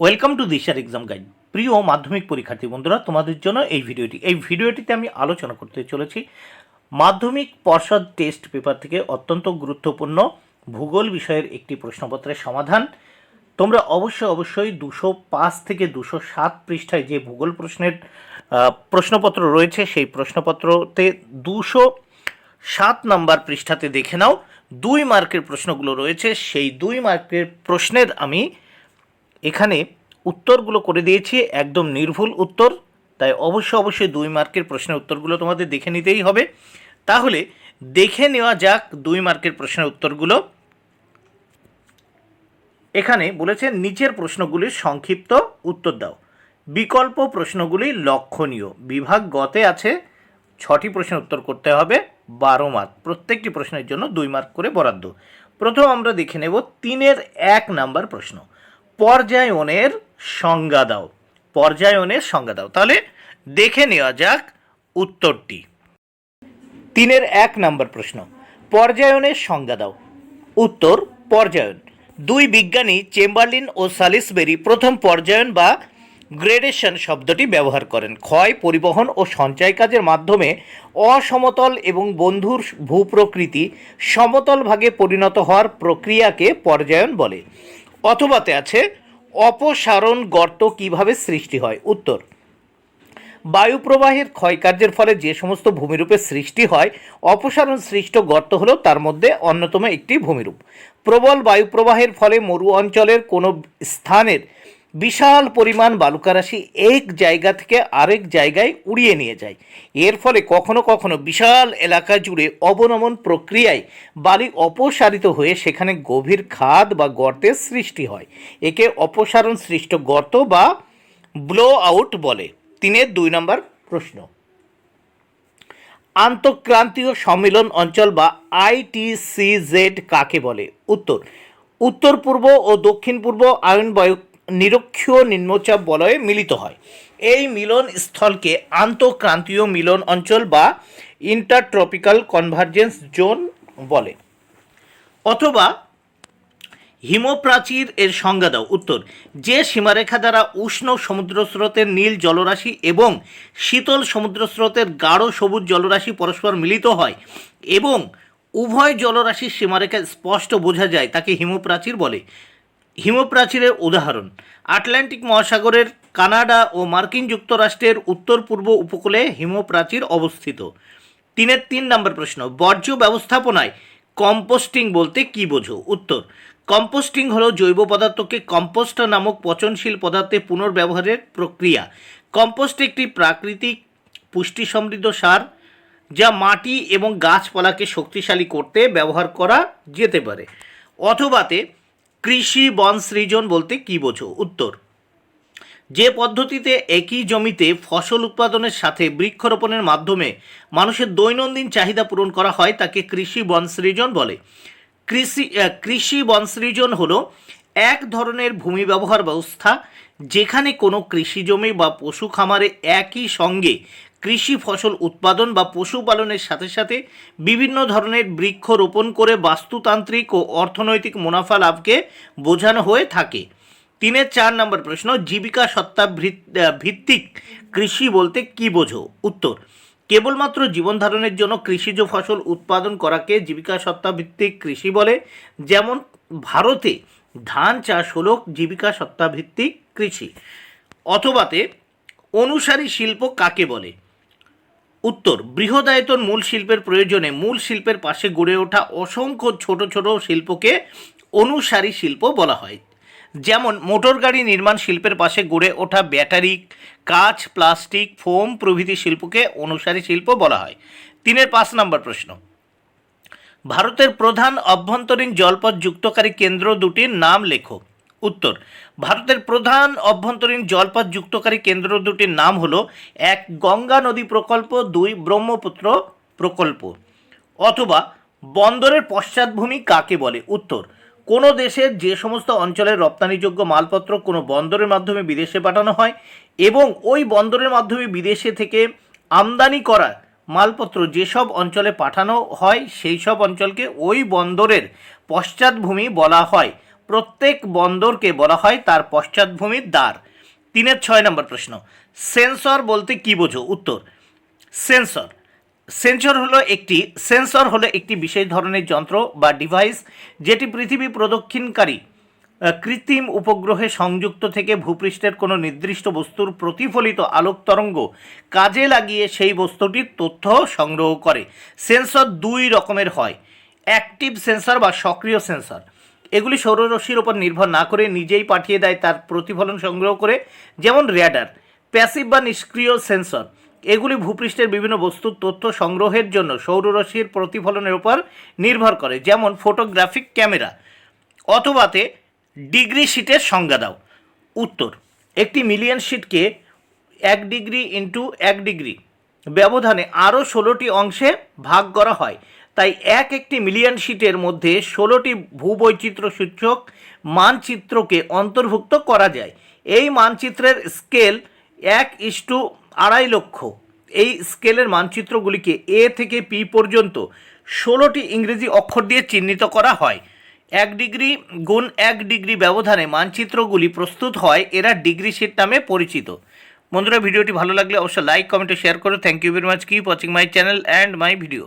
Welcome to দিশার exam guide প্রিয় মাধ্যমিক পরীক্ষার্থী বন্ধুরা, তোমাদের জন্য এই ভিডিওটি। এই ভিডিওটিতে আমি আলোচনা করতে চলেছি মাধ্যমিক পর্ষদ টেস্ট পেপার থেকে অত্যন্ত গুরুত্বপূর্ণ ভূগোল বিষয়ের একটি প্রশ্নপত্রের সমাধান। তোমরা অবশ্যই অবশ্যই দুশো পাঁচ থেকে দুশো সাত পৃষ্ঠায় যে ভূগোল প্রশ্নের প্রশ্নপত্র রয়েছে, সেই প্রশ্নপত্রতে দুশো সাত নম্বর পৃষ্ঠাতে দেখে নাও। দুই মার্কের প্রশ্নগুলো রয়েছে, সেই দুই মার্কের প্রশ্নের আমি এখানে উত্তরগুলো করে দিয়েছি, একদম নির্ভুল উত্তর। তাই অবশ্যই অবশ্যই দুই মার্কের প্রশ্নের উত্তরগুলো তোমাদের দেখে নিতেই হবে। তাহলে দেখে নেওয়া যাক দুই মার্কের প্রশ্নের উত্তরগুলো। এখানে বলেছে, নিচের প্রশ্নগুলির সংক্ষিপ্ত উত্তর দাও। বিকল্প প্রশ্নগুলি লক্ষণীয়। বিভাগ গতে আছে, ছটি প্রশ্নের উত্তর করতে হবে, বারো মার্ক। প্রত্যেকটি প্রশ্নের জন্য দুই মার্ক করে বরাদ্দ। প্রথম আমরা দেখে নেব, তিনের এক নাম্বার প্রশ্ন। পর্যায়নের সংজ্ঞা দাও। পর্যায়নের সংজ্ঞা দাও। তাহলে দেখে নেওয়া যাক উত্তরটি। তিনের এক নম্বর প্রশ্ন। পর্যায়নের সংজ্ঞা দাও। উত্তর, পর্যায়ন। দুই বিজ্ঞানী চেম্বারলিন ও সালিসবেরি প্রথম পর্যায়ন বা গ্রেডেশন শব্দটি ব্যবহার করেন। ক্ষয়, পরিবহন ও সঞ্চয় কাজের মাধ্যমে অসমতল এবং বন্ধুর ভূপ্রকৃতি সমতল ভাগে পরিণত হওয়ার প্রক্রিয়াকে পর্যায়ন বলে। অথবাতে আছে, অপসারণ গর্ত কীভাবে সৃষ্টি হয়? উত্তর, বায়ুপ্রবাহের ক্ষয়কার্যের ফলে যে সমস্ত ভূমিরূপের সৃষ্টি হয়, অপসারণ সৃষ্ট গর্ত হলো তার মধ্যে অন্যতম একটি ভূমিরূপ। প্রবল বায়ুপ্রবাহের ফলে মরু অঞ্চলের কোনো স্থানের বিশাল পরিমাণ বালুকারাশি এক জায়গা থেকে আরেক জায়গায় উড়িয়ে নিয়ে যায়। এর ফলে কখনো কখনো বিশাল এলাকা জুড়ে অবনমন প্রক্রিয়ায় বালি অপসারিত হয়ে সেখানে গভীর খাদ বা গর্তের সৃষ্টি হয়। একে অপসারণ সৃষ্ট গর্ত বা ব্লো আউট বলে। তিনের দুই নম্বর প্রশ্ন। আন্তঃক্রান্তীয় সম্মিলন অঞ্চল বা আইটিসিজেড কাকে বলে? উত্তর। উত্তর পূর্ব ও দক্ষিণ পূর্ব আয়নবায়ু নিরক্ষীয় নিম্নচাপ বলয়ে মিলিত হয়। এই মিলন স্থলকে আন্তঃক্রান্তীয় মিলন অঞ্চল বা ইন্টারট্রপিক্যাল কনভার্জেন্স জোন বলে। অথবা হিমপ্রাচীর এর সংজ্ঞা দাও। উত্তর, যে সীমারেখা দ্বারা উষ্ণ সমুদ্র স্রোতের নীল জলরাশি এবং শীতল সমুদ্র স্রোতের গাঢ় সবুজ জলরাশি পরস্পর মিলিত হয় এবং উভয় জলরাশির সীমারেখা স্পষ্ট বোঝা যায়, তাকে হিমপ্রাচীর বলে। হিমপ্রাচীরের উদাহরণ। আটলান্টিক মহাসাগরের কানাডা ও মার্কিন যুক্তরাষ্ট্রের উত্তর পূর্ব উপকূলে হিমপ্রাচীর অবস্থিত। তিনের তিন নম্বর প্রশ্ন, বর্জ্য ব্যবস্থাপনায় কম্পোস্টিং বলতে কি বোঝো? উত্তর, কম্পোস্টিং হলো জৈব পদার্থকে কম্পোস্ট নামক পচনশীল পদার্থে পুনর্ব্যবহারের প্রক্রিয়া। কম্পোস্ট একটি প্রাকৃতিক পুষ্টি সমৃদ্ধ সার যা মাটি এবং গাছপালাকে শক্তিশালী করতে ব্যবহার করা যেতে পারে। অথবাতে কৃষি বন সৃজন বলতে কি বোঝো? উত্তর, যে পদ্ধতিতে একই জমিতে ফসল উৎপাদনের সাথে বৃক্ষরোপণের মাধ্যমে মানুষের দৈনন্দিন চাহিদা পূরণ করা হয়, তাকে কৃষি বনসৃজন বলে। কৃষি কৃষি বনসৃজন হলো এক ধরনের ভূমি ব্যবহার ব্যবস্থা, যেখানে কোনো কৃষি জমি বা পশু খামারে একই সঙ্গে কৃষি ফসল উৎপাদন বা পশুপালনের সাথে সাথে বিভিন্ন ধরনের বৃক্ষ রোপণ করে বাস্তুতান্ত্রিক ও অর্থনৈতিক মুনাফা লাভকে বোঝানো হয়ে থাকে। তিনের চার নম্বর প্রশ্ন, জীবিকা সত্তা ভিত্তিক কৃষি বলতে কি বোঝো? উত্তর, কেবলমাত্র জীবন ধারণের জন্য কৃষিজ ফসল উৎপাদন করাকে জীবিকা সত্তা ভিত্তিক কৃষি বলে। যেমন, ভারতে ধান চাষ হলো জীবিকা সত্তা ভিত্তিক কৃষি। অথবাতে অনুসারী শিল্প কাকে বলে? উত্তর, বৃহদায়তন মূল শিল্পের প্রয়োজনে মূল শিল্পের পাশে গড়ে ওঠা অসংখ্য ছোট ছোট শিল্পকে অনুসারী শিল্প বলা হয়। যেমন, মোটর গাড়ি নির্মাণ শিল্পের পাশে গড়ে ওঠা ব্যাটারি, কাঁচ, প্লাস্টিক, ফোম প্রভৃতি শিল্পকে অনুসারী শিল্প বলা হয়। তিনের পাঁচ নম্বর প্রশ্ন। ভারতের প্রধান অভ্যন্তরীণ জলপথ যুক্তকারী কেন্দ্র দুটির নাম লেখো। উত্তর। ভারতের প্রধান অভ্যন্তরীণ জলপথ যুক্তকারী কেন্দ্র দুটির নাম হলো এক গঙ্গা নদী প্রকল্প, দুই ব্রহ্মপুত্র প্রকল্প। অথবা বন্দরের পশ্চাৎভূমি কাকে বলে? উত্তর, কোনো দেশের যে সমস্ত অঞ্চলের রপ্তানিযোগ্য মালপত্র কোনো বন্দরের মাধ্যমে বিদেশে পাঠানো হয় এবং ওই বন্দরের মাধ্যমে বিদেশে থেকে আমদানি করা মালপত্র যেসব অঞ্চলে পাঠানো হয়, সেই সব অঞ্চলকে ওই বন্দরের পশ্চাৎভূমি বলা হয়। প্রত্যেক বন্দরকে বলা হয় তার পশ্চাৎভূমির দ্বার। তিনের ছয় নম্বর প্রশ্ন, সেন্সর বলতে কি বোঝো? উত্তর, সেন্সর। সেন্সর হলো একটি, সেন্সর হলো একটি বিশেষ ধরনের যন্ত্র বা ডিভাইস যেটি পৃথিবী প্রদক্ষিণকারী কৃত্রিম উপগ্রহে সংযুক্ত থেকে ভূপৃষ্ঠের কোনো নির্দিষ্ট বস্তুর প্রতিফলিত আলোক তরঙ্গ কাজে লাগিয়ে সেই বস্তুটির তথ্য সংগ্রহ করে। সেন্সর দুই রকমের হয়, অ্যাক্টিভ সেন্সর বা সক্রিয় সেন্সর। এগুলি সৌররশ্মির ওপর নির্ভর না করে নিজেই পাঠিয়ে দেয় তার প্রতিফলন সংগ্রহ করে, যেমন র্যাডার, প্যাসিভ বা নিষ্ক্রিয় সেন্সর। এগুলি ভূপৃষ্ঠের বিভিন্ন বস্তুর তথ্য সংগ্রহের জন্য সৌররশ্মির প্রতিফলনের উপর নির্ভর করে, যেমন ফটোগ্রাফিক ক্যামেরা। অথবাতে ডিগ্রি শিটের সংজ্ঞা দাও। উত্তর, একটি মিলিয়ন শিটকে এক ডিগ্রি ইন্টু এক ডিগ্রি। ব্যবধানে আরও ষোলোটি অংশে ভাগ করা হয়। তাই এক একটি মিলিয়ন শিটের মধ্যে ষোলোটি ভূবৈচিত্র্য সূচক মানচিত্রকে অন্তর্ভুক্ত করা যায়। এই মানচিত্রের স্কেল এক ইস্টু আড়াই লক্ষ। এই স্কেলের মানচিত্রগুলিকে এ থেকে পি পর্যন্ত ষোলোটি ইংরেজি অক্ষর দিয়ে চিহ্নিত করা হয়। এক ডিগ্রি গুণ এক ডিগ্রি ব্যবধানে মানচিত্রগুলি প্রস্তুত হয়, এরা ডিগ্রি শিট নামে পরিচিত। বন্ধুরা, ভিডিওটি ভালো লাগলে অবশ্যই লাইক কমেন্ট শেয়ার করো। Thank you very much keep watching my channel and my video